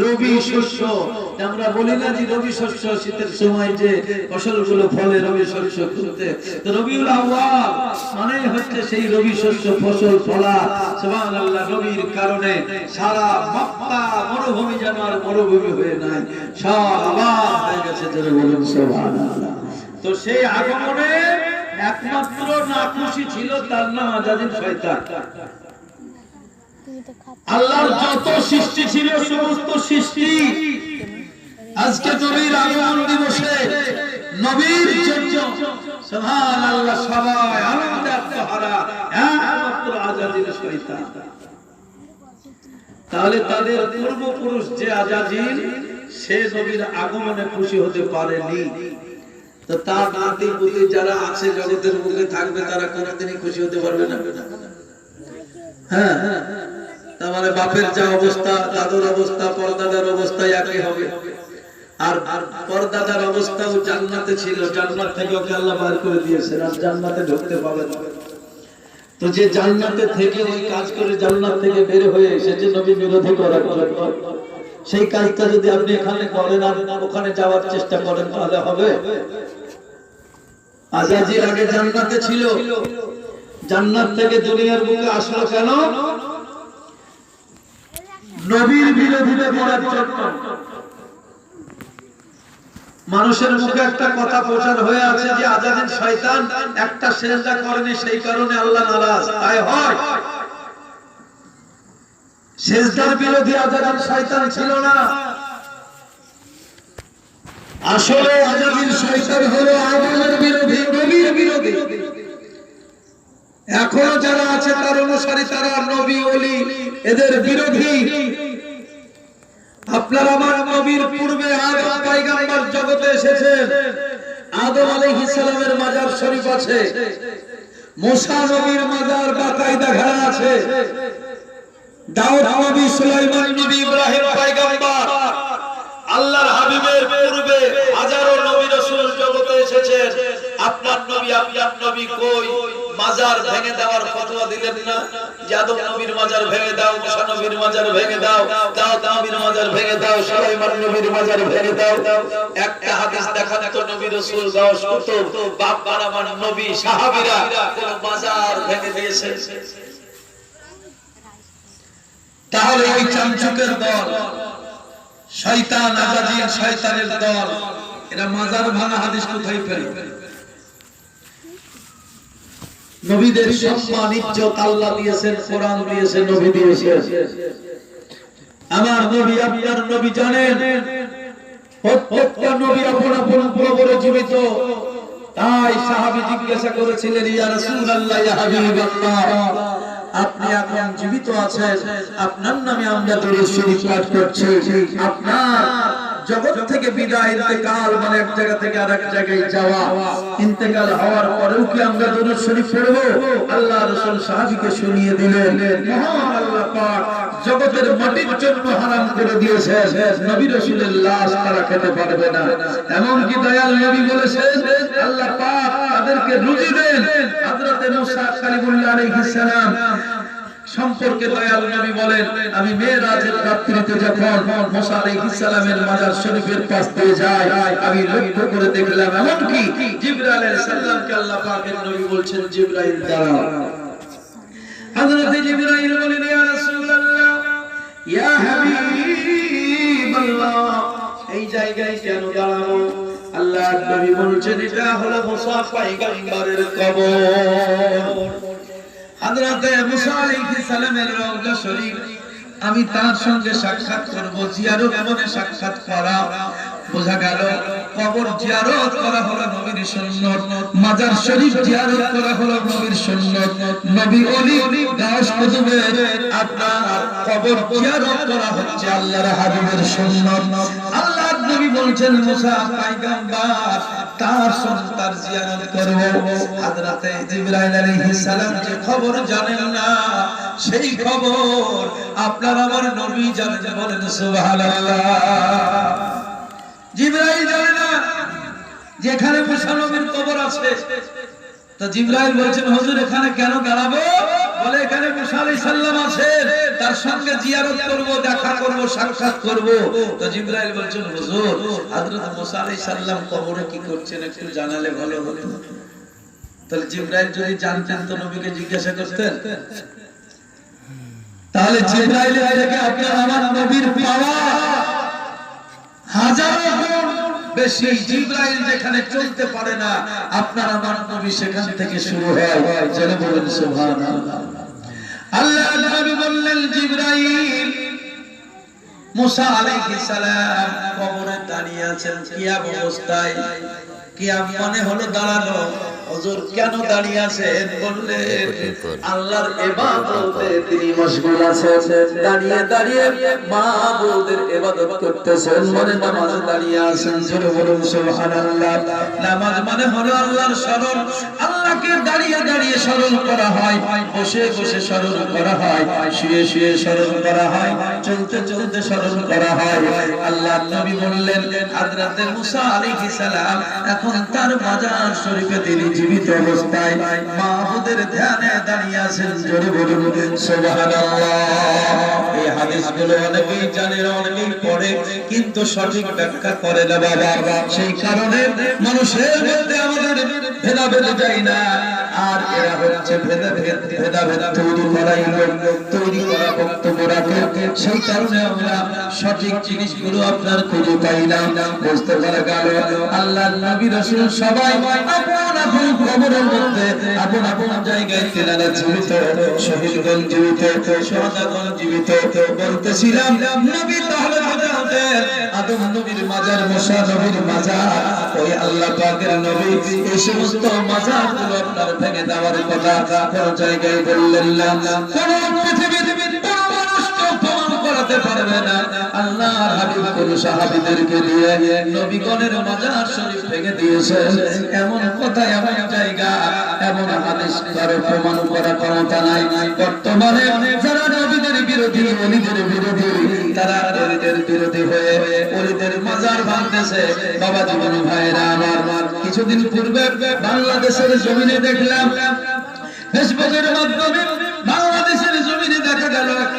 রবি শস্য। আমরা বলি না যে রবি শস্য শীতের সময় যে ফসলগুলো ফলে রবি শস্য করতে তো মানে হচ্ছে সেই রবি শস্য ফসল ফলা। সুবহানাল্লাহ, রবির কারণে সারা মরুভূমি যেন আর মরুভূমি হয়ে নাই। সব হয়ে গেছে বলুন তো সেই আগমনে একমাত্র না খুশি ছিল তার নাম আজাদিন শয়তান। আল্লাহর যত সৃষ্টি ছিল, সমস্ত সৃষ্টি। আজকে নবীর আগমন দিবসে নবীর জন্য সুবহানাল্লাহ, সবাই আনন্দে আত্মহারা, একমাত্র আজাদিন শয়তান। তাহলে তাদের পূর্বপুরুষ যে আজাজিল সে নবীর আগমনে খুশি হতে পারেনি। তো তার নাতি পুতি যারা আছে, জগতের মুখে থাকবে, তারা কোনোদিনই খুশি হতে পারবে না। হ্যাঁ হ্যাঁ। তার মানে বাপের যা অবস্থা, দাদুর অবস্থা, পরদাদার অবস্থা একই হবে। আর পরদাদার অবস্থাও জান্নাতে ছিল, জান্নাত থেকে ওকে আল্লাহ বার করে দিয়েছেন, আর জান্নাতে ঢুকতে পাবে না। তো যে জান্নাতে থেকে ওই কাজ করে জান্নাত থেকে বের হয়ে এসেছে নবী বিরোধী করার জন্য। সেই কাজটা যদি আপনি এখানে করেন, আর ওখানে যাওয়ার চেষ্টা করেন, তাহলে হবে। আজাজির আগে জান্নাতে ছিল। জান্নাত থেকে দুনিয়ার বুকে আসলো কেন? নবীর বিরোধীতে করার জন্য মানুষের মুখে একটা কথা প্রচার হয়ে আছে যে আজাদিন শয়তান একটা সেজদা করেনি, সেই কারণে আল্লাহ নারাজ। তাই হয়। সেজদার বিরোধী আজাদিন শয়তান ছিল না। আসলে আজাদিন শয়তান হলো আদমের বিরোধী, নবীর বিরোধী। এখনও যারা আছে তার অনুসারী তারা নবী ওলি এদের বিরোধী। আপনার আমার নবীর পূর্বে আদম পয়গম্বর জগতে এসেছেন। আদম মাজার শরীফ আছে। নবীর মাজার আছে। দাউদ নবী, সুলাইমান নবী, ইব্রাহিম পয়গম্বর। আল্লাহর হাবিবের পূর্বে হাজারো নবী রাসূল জগতে এসেছেন। আপনার নবী আপনার নবী কই? মাজার ভেঙে দেওয়ার ফতোয়া দিলেন না? যাদব নবীর মাজার ভেঙে দাও নবীর মাজার ভেঙে দাও, দাউদ নবীর মাজার ভেঙে দাও, সুলাইমান নবীর মাজার ভেঙে দাও। একটা হাদিস দেখান তো নবী রাসূল বাপ নবী, সাহাবীরা কোন মাজার ভেঙে দিয়েছেন। তাহলে এই চামচুকের দল, শয়তান আজাজিল শয়তানের দল, এরা মাজার ভাঙা হাদিস কোথায় পেল? নবীদের সম্মান, ইজ্জত আল্লাহ দিয়েছেন, কোরআন দিয়েছেন, নবী দিয়েছেন। আমার নবী, আপনার নবী জানেন, প্রত্যেকটা নবী আপন আপন জীবিত। তাই জিজ্ঞাসা করেছিলেন, ইয়া রাসূলুল্লাহ, ইয়া হাবিবাল্লাহ, আপনি এখন জীবিত আছেন? আপনার নামে আমরা দরুদ শরীফ পাঠ করছি। আপনার জগৎ থেকে বিদায়, ইন্তেকাল মানে এক জায়গা থেকে আরেক জায়গায় যাওয়া। ইন্তেকাল হওয়ার পরেও কি আমরা দরুদ শরীফ পড়ব? আল্লাহ রাসূল সাহাবীকে শুনিয়ে দিলেন, মহান আল্লাহ পাক জগতের মাটির জন্য হারাম করে দিয়েছেন। নবী রাসূলের লাশ তারা খেতে পারবে না। এমন কি দয়াল নবী বলেছেন, আল্লাহ পাক তাদেরকে রুজি দেন। হযরতে মুসা আলাইহিস সালাম সম্পর্কে দয়াল নবী বলেন, আমি মেয়েরাজের রাত্রিতে যখন মুসা আলাইহিস সালামের মাজার শরীফের পাশ দিয়ে যাই আমি লক্ষ্য করে দেখলাম এমন কি জিবরাইল আলাইহিস সালামকে আল্লাহ পাকের নবী বলছেন, জিবরাইল, দাঁড়াও। হযরত জিবরাইল বলেন, ইয়া রাসূলুল্লাহ, ইয়া হাবিবাল্লাহ, এই জায়গায় কেন দাঁড়াবো আল্লাহ নবী বলছেন, এটা হলো মুসা পয়গম্বরের কবর। হযরতে মুসা আলাইহিস সালামের রওজা শরীফ, আমি তার সঙ্গে সাক্ষাৎ করব, জিয়ারত এমনে সাক্ষাৎ করা। বোঝা গেল, কবর জিয়ারত করা হলো নবীর সুন্নত, মাজার শরীফ জিয়ারত করা হলো নবীর সুন্নত। নবী ওলি দাস কুতুবের আপনার কবর জিয়ারত করা হচ্ছে আল্লাহর হাবিবের সুন্নত। বলছেন মুসা পয়গম্বর তার সন্তান জিয়ারত করব হযরতে জিবরাইল আলাইহিস সালাম যে খবর জানেন না, সেই খবর আপনার আমার নবী জানেন বলেন, সুবহানাল্লাহ। জিবরাইল জানে না যেখানে মুসা নবীর কবর আছে। তো জিবরাইল বলছেন, হুজুর, এখানে কেন দাঁড়াবো বলে এখানে মুসা আছে। তার সঙ্গে জিয়ারত করব, দেখা করব, সাক্ষাৎ করব। তো বলছেন, হুজুর, হযরত মুসা কবরে কি করছেন একটু জানালে ভালো হতো? তাহলে জিবরাইল যদি জানতেন তো নবীকে জিজ্ঞাসা করতেন। তাহলে জিবরাইলের থেকে আপনার আমার নবীর পাওয়া হাজারো গুণ বেশি জিব্রাইল যেখানে চলতে পারে না, আপনার আমার নবী সেখান থেকে শুরু হয় যেন বলেন, সুবহানাল্লাহ। আল্লাহ বললেন, জিব্রাইল, মুসা আলাইহিস সালাম কবরে দাঁড়িয়ে আছেন কিয়াম অবস্থায়? মানে হলো দাঁড়ানো হুজুর কেন দাঁড়িয়ে আছেন বললেন আল্লাহর ইবাদতে তিনি মশগুল আছেন। দাঁড়িয়ে দাঁড়িয়ে মাহবুবের ইবাদত করতেছেন মনে নামাজ দাঁড়িয়ে আছেন। জোরে বলুন সুবহানাল্লাহ। নামাজ মানে হলো আল্লাহর স্মরণ। এখন তার মাজার শরীফে তিনি জীবিত অবস্থায়। মাহবুদের ধ্যানে দাঁড়িয়ে আছেন। জোরে বলুন কিন্তু সঠিক ব্যাখ্যা করে না বাবা। সেই কারণে মানুষের মধ্যে আমাদের ভেদাভেদ যায় না। আর এরা হচ্ছে ভেদাভেদ ভেদাভেদ তৈরি করাই লোক, তৈরি করা বক্তব্য রাখে। সেই কারণে আমরা সঠিক জিনিসগুলো আপনার খুঁজে পাই না। বুঝতে পারা গেল, আল্লাহ নবী রাসূল সবাই আপন আপন কবরের মধ্যে আপন আপন জায়গায় তেনারা জীবিত, শহীদগণ জীবিত শহাদাগণ জীবিত। বলতেছিলাম, নবী তাহলে আদম নবীর মাজার নবীর মাজার, ওই আল্লাহ পাকের নবী এই সমস্ত মাজারগুলো আপনার ভেঙে দেওয়ার কথা কোন জায়গায় বললেন না। কোন পৃথিবীর এমন এমন জায়গা, এমন বর্তমানে যারা বিরোধী অলিদের বিরোধী, তারা অলিদের বিরোধী হয়ে অলিদের মাজার ভাঙতেছে। বাবা জীবন ভাইরা আমার, কিছুদিন পূর্বে বাংলাদেশের জমিনে দেখলাম, ফেসবুকের মাধ্যমে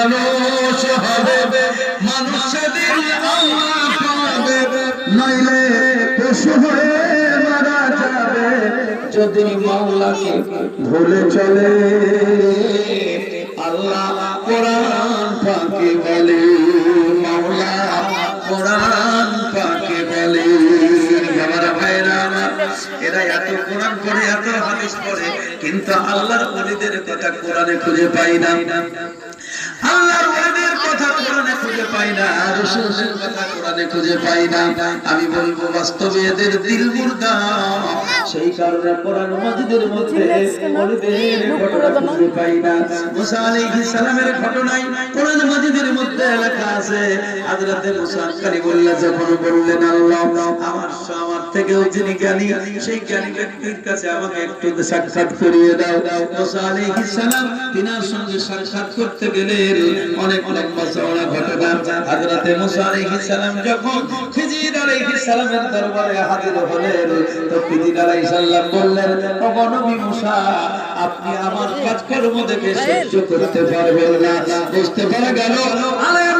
মানুষ হবে মানুষ সেদিন পাবে নইলে পশু হয়ে মারা যাবে। যদি মাওলাকে ভুলে চলে, আল্লাহ কোরআন পাকে বলে, মাওলা কোরআন পাকে বলে। আমার ভাইরা এরা এত কোরআন পড়ে, এত হাদিস পড়ে, কিন্তু আল্লাহর ওলিদের কথা কোরআনে খুঁজে পাই না। সেই আমার আমার যিনি জ্ঞানী, সেই জ্ঞানী ব্যক্তির কাছে আমাকে একটু সাক্ষাৎ করিয়ে দাও। মুসা সালাম তিনার সঙ্গে সাক্ষাৎ করতে গেলেন অনেক লম্বা চওড়া ঘটনা মুসা আলাইহিস সালাম যখন খিজির আলাইহিস সালামের দরবারে হাজির হলেন, তো খিজির আলাইহিস সালাম বললেন নবী মুসা, আপনি আমার কাজকর্ম দেখে সহ্য করতে পারবেন না। বুঝতে পারা গেল আলেমদের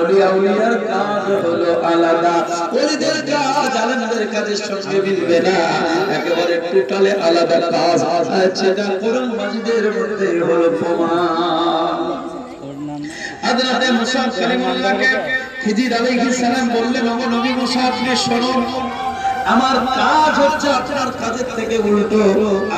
ওলিয়া কাজ হলো আলাদা। ওলিদের কাজ আলেমদের কাজের সঙ্গে মিলবে না। একেবারে টোটালে আলাদা কাজ। কোরআন মাজিদের মধ্যে হলো প্রমাণ। মুসা খিজির আলাইহিস সালাম বললেন নবী মুসা আপনি শুনুন আমার কাজ হচ্ছে আপনার কাজের থেকে উল্টো।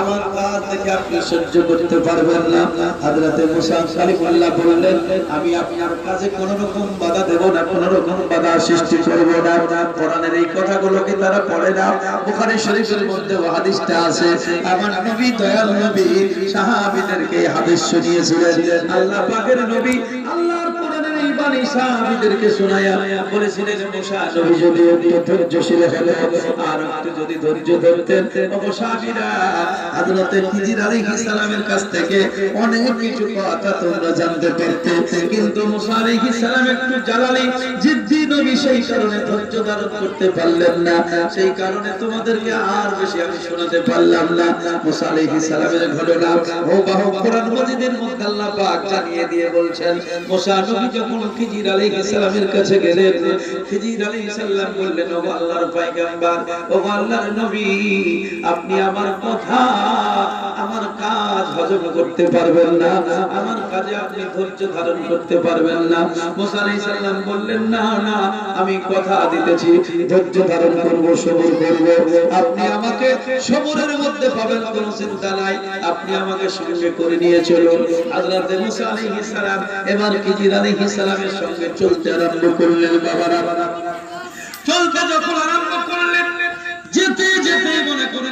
আমার কাজ থেকে আপনি সহ্য করতে পারবেন না। হযরতে মুসা কালিমুল্লাহ বললেন, আমি আপনার কাজে কোন রকম বাধা দেব না, কোন রকম বাধা সৃষ্টি করব না। কোরআনের এই কথাগুলো কি তারা পড়ে না? বুখারী শরীফের মধ্যে হাদিসটা আছে, আমার নবী দয়াল নবী সাহাবীদেরকে হাদিস শুনিয়েছিলেন। আল্লাহ পাকের নবী আল্লাহর জানতে পারতে। কিন্তু একটু জালালি জিদ্দি নবী সেই কারণে ধৈর্য ধারণ করতে পারলেন না। সেই কারণে তোমাদেরকে আর বেশি আমি শোনাতে পারলাম না। মুসা সালামের ঘটনা ও বাহু কোরআন মাজিদের মধ্যে আল্লাহ পাক জানিয়ে দিয়ে বলছেন, মুসা নবী যখন খিজির কাছে গেলেন। খিজির বললেন ও আল্লাহর ও আল্লাহর নবী আপনি আমার কথা আমার কাজ হজম করতে পারবেন না, আমার কাজে আপনি ধৈর্য ধারণ করতে পারবেন না। মুসা আলাইহিস বললেন, না না, আমি কথা দিতেছি, ধৈর্য ধারণ করব, সবর করব। আপনি আমাকে সবরের মধ্যে পাবেন, কোনো চিন্তা নাই। আপনি আমাকে সঙ্গে করে নিয়ে চলুন। হযরত মুসা আলাইহিস সালাম এবার খিজির আলাইহিস সালামের সঙ্গে চলতে আরম্ভ করলেন, বাবারা, চলতে যখন আরম্ভ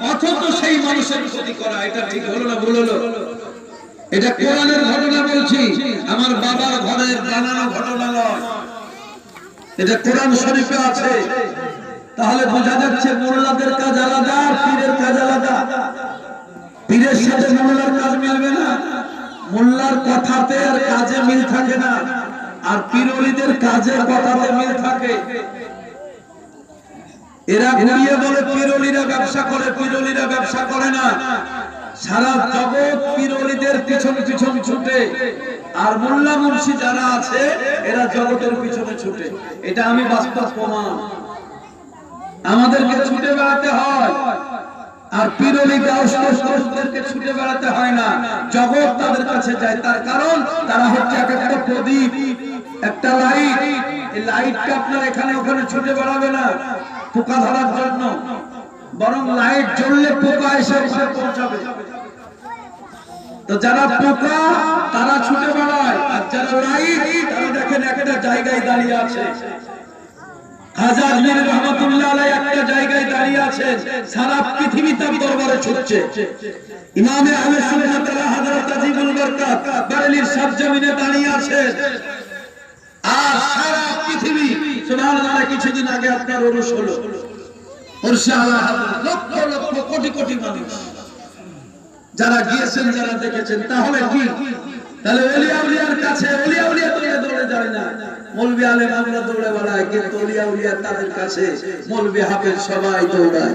অথচ সেই মানুষের ক্ষতি করা, এটা ঠিক হলো না ভুল হলো? এটা কোরআনের ঘটনা বলছি, আমার বাবার ঘরের বানানো ঘটনা নয়। এটা কোরআন শরীফে আছে। তাহলে বোঝা যাচ্ছে মোল্লাদের কাজ আলাদা, পীরের কাজ আলাদা। পীরের সাথে মোল্লার কাজ মিলবে না। মোল্লার কথাতে আর কাজে মিল থাকে না। আর পীরলিদের কাজে কথাতে মিল থাকে। এরা ঘুরিয়ে বলে পিরলিরা ব্যবসা করে, পিরলিরা ব্যবসা করে না। সারা জগৎ পিরলিদের পিছন পিছন ছুটে। আর মোল্লা মুন্সি যারা আছে, এরা জগতের পিছনে ছুটে। এটা আমি বাস্তব প্রমাণ। আমাদেরকে ছুটে বেড়াতে হয়। আর পিরলি গাউসদেরকে ছুটে বেড়াতে হয় না। জগৎ তাদের কাছে যায়। তার কারণ, তারা হচ্ছে এক একটা প্রদীপ, একটা লাইট। এই লাইটটা আপনার এখানে ওখানে ছুটে বেড়াবে না। পোকা ধরার জন্য, বরং লাইট জ্বললে পোকা এসে পৌঁছাবে। তো যারা পোকা, তারা ছুটে বেড়ায়, আর যারা লাইট, তারা দেখেন একটা জায়গায় দাঁড়িয়ে আছে। দাঁড়িয়ে আছেন। আর সারা পৃথিবী সুবহানাল্লাহ কিছুদিন আগে আপনার হলো। লক্ষ লক্ষ কোটি কোটি মানুষ। যারা গিয়েছেন, যারা দেখেছেন, তাহলে কি? তাহলে কাছে দৌড়ে যায় না। দৌড়ে বেড়ায় কিন্তু তাদের কাছে, মলবি হাফেজ সবাই দৌড়ায়।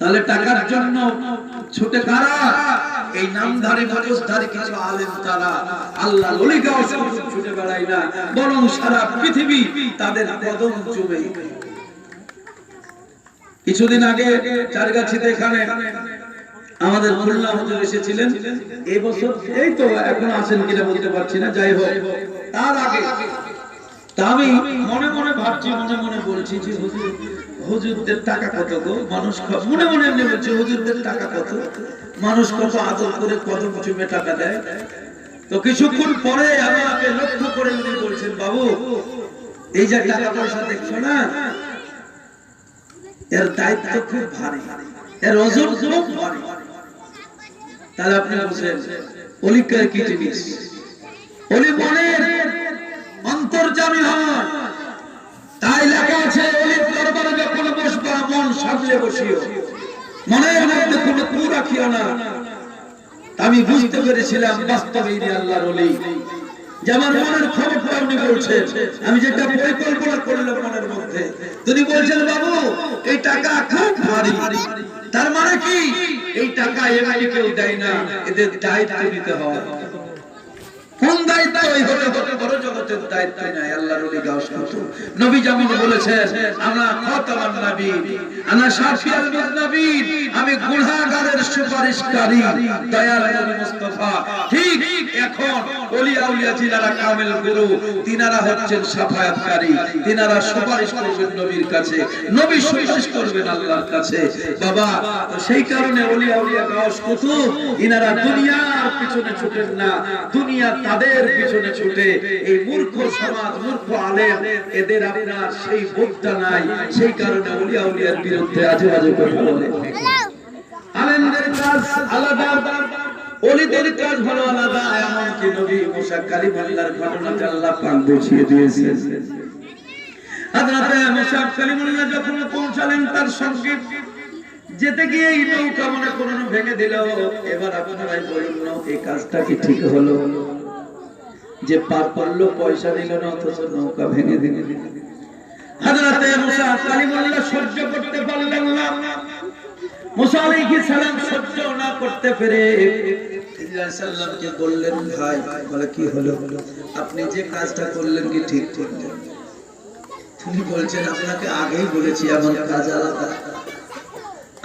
তাহলে টাকার জন্য ছুটে কারা? এই নামধারী মুখোশধারী কিছু আলেম তারা আল্লাহ ললিগাও ছুটে বেড়ায় না, বরং সারা পৃথিবী তাদের কদম চুবে কিছুদিন আগে চারগাছিতে এখানে আমাদের খুলনা হুজুর এসেছিলেন। এই বছর এই তো এখন আছেন কিনা বলতে পারছি না, যাই হোক। তার আগে আমি মনে মনে ভাবছি, মনে মনে বলছি যে হুজুর হুজুরদের টাকা কত গো? মানুষ মনে মনে এমনি হুজুরদের টাকা কত? মানুষ কত আদর করে কত কিছু টাকা দেয়? তো কিছুক্ষণ পরে আমাকে লক্ষ্য করে উনি বলছেন, বাবু, এই যে টাকা পয়সা দেখছ না? এর দায়িত্ব খুব ভারী, এর ওজন খুব ভারী। তাহলে আপনি বুঝলেন, অলিকার কি জিনিস? অলি মনের অন্তর্জামী হয়। তাই লেখা আছে দরবারে যখন বসবা মন বসিও। কোনো না। আমি বুঝতে পেরেছিলাম, বাস্তবে আল্লাহর মনের বলছেন, আমি যেটা পরিকল্পনা করলাম মনের মধ্যে। তিনি বলছেন, বাবু, এই টাকা খুব ভারী। তার মানে কি? এই টাকা এমনি কেউ দেয় না, এদের দায়িত্ব নিতে হয়। কোন দায়িত্ব? কত। আমি সুপারিশকারী ঠিক এখন কামেল গুরু, তিনারা হচ্ছেন সাফায়াতকারী, তিনারা সুপারিশ করবেন নবীর কাছে। নবী সুপারিশ করবেন আল্লাহর কাছে। বাবা সেই কারণে ওলি আউলিয়া গাওস কুতুব ইনারা দুনিয়ার পিছনে ছুটেন না দুনিয়া তাদের পিছনে ছুটে এই মূর্খ সমাজ, মূর্খ আলেম, এদের আপনার সেই বোধটা নাই, সেই কারণে ওলিয়া উলিয়ার বিরুদ্ধে আজে বাজে কথা বলে। আলেমদের কাজ আলাদা ওলিদের কাজ আলাদা, এমনকি নবী আল্লাহ বুঝিয়ে কালিমুল্লাহ যখন পৌঁছালেন তার সঙ্গে, যেতে গিয়ে এই নৌকা মনে ভেঙে দিল। এবার আপনারাই বলুন, এই কাজটা কি ঠিক হলো? যে পার পারল পয়সা দিল না, অথচ নৌকা ভেঙে দিল। হাজরাতে মুসা কালিমুল্লাহ সহ্য করতে পারলেন না। মুসা আলাইহিস সালাম সহ্য না করতে পেরে বললেন, ভাই, বলে, কি হলো? আপনি যে কাজটা করলেন কি ঠিক বলছেন, আপনাকে আগেই বলেছি, আমার কাজ আলাদা।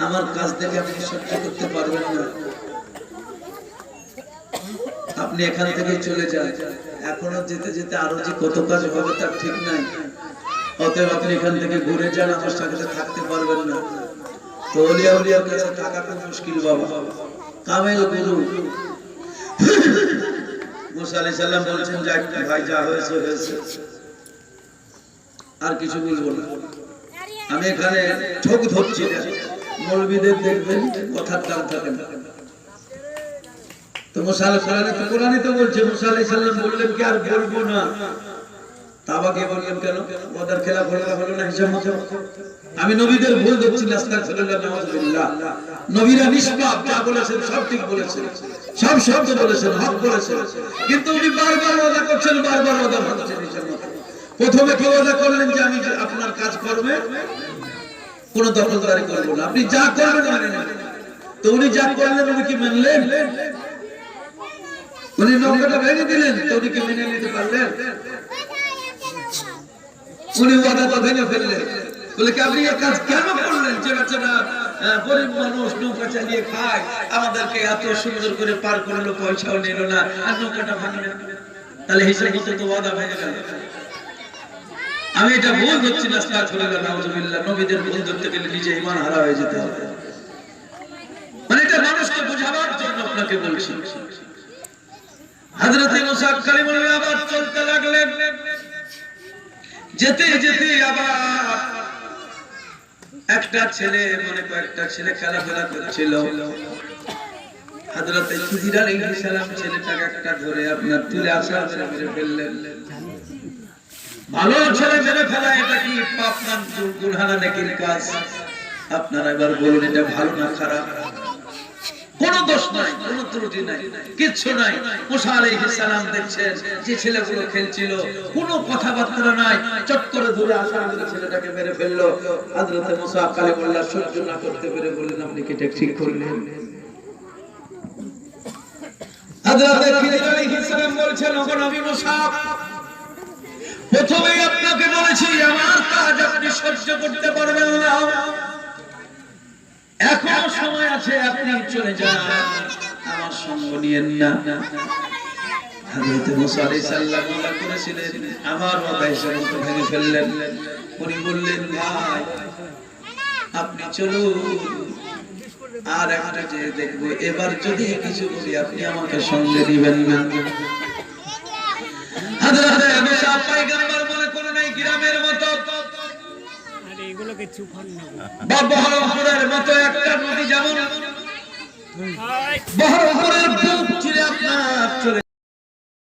আমার কাজ দেখে আপনি সহ্য করতে পারবেন না। আপনি এখান থেকে চলে যান। এখনও যেতে যেতে আরও যে কত কাজ হবে তার ঠিক নাই। অতএব আপনি এখান থেকে ঘুরে যান, আমার সাথে থাকতে পারবেন না। তো অলিয়া উলিয়ার কাছে থাকা খুব মুশকিল বাবা। কামেল গুরু। মুসা সালাম বলছেন, যাক ভাই, যা হয়েছে হয়েছে। আর কিছু বলব না। আমি এখানে ঠোক ধরছি না। মৌলবীদের দেখবেন, কথার দাম থাকে না তো মুসা তো কোরআনে তো বলছে মুসা বললেন কি আর বলব না? না আমি নবীদের ভুল নবীরা নিষ্পাপ, যা বলেছেন সব ঠিক বলেছেন। সব শব্দ বলেছেন, হক বলেছেন। কিন্তু উনি বারবার করছেন, বারবার প্রথমে কি ওয়াদা করলেন যে আমি আপনার কাজ করবে, কোনো দখলদারি করব না। আপনি যা করবেন, মেনে নেবেন তো উনি যা করলেন, উনি কি মানলেন? উনি নৌকাটা ভেঙে দিলেন মেনে নিতে পারলেন। উনি ওয়াদা ভেঙে ফেললেন। বলে কি, আপনি কাজ কেন করলেন? গরিব মানুষ নৌকা চালিয়ে খায়, আমাদেরকে এত সুন্দর করে পার করল, পয়সাও নিল না, আর নৌকাটা তাহলে হিসাব মতো তো ওয়াদা ভেঙে গেল। আমি এটা ভুল ধরছি না আস্তাগফিরুল্লাহ নাউযুবিল্লাহ নবীদের ভুল ধরতে গেলে নিজে ইমান হারা হয়ে যেতে হবে। মানে এটা মানুষকে বোঝাবার জন্য আপনাকে বলছি। হযরত মুসা কালিমুল্লাহ আবার চলতে লাগলেন। যেতে যেতে আবার একটা ছেলে, মনে কয়েকটা ছেলে খেলাধুলা করছিল। সালাম ছেলেটাকে একটা ধরে আপনার তুলে মেরে ফেললেন। ভালো ছেলে মেরে ফেলা, এটা কি পাপ না? গুনহানা নেকির কাজ। আপনারা এবার বলুন, এটা ভালো না খারাপ? কোনো দোষ নাই, কোনো ত্রুটি নাই, কিচ্ছু নাই। মুসা আলাইহিস সালাম দেখছেন, যে ছেলেগুলো খেলছিল, কোনো কথাবার্তা নাই, চট করে ধরে আসা করে ছেলেটাকে মেরে ফেলল। হযরতে মুসা কালিমুল্লাহ সহ্য না করতে পেরে বললেন, আপনি কি এটা ঠিক করলেন? হযরতে খিজির আলাইহিস সালাম বলছেন, ওগো নবী মুসা, প্রথমেই আপনাকে বলেছি, আমার কাজ আপনি সহ্য করতে পারবেন না। আছে চলে যান। আমার সঙ্গ নিয়েন আমার ভেঙে ফেললেন। উনি বললেন, ভাই, আপনি চলুন। আর একটা যে দেখব। এবার যদি কিছু বলি, আপনি আমাকে সঙ্গে দিবেন না। এগুলোকে চুফান মতো একটা নদী যেমন বহরমপুরের বুক চলে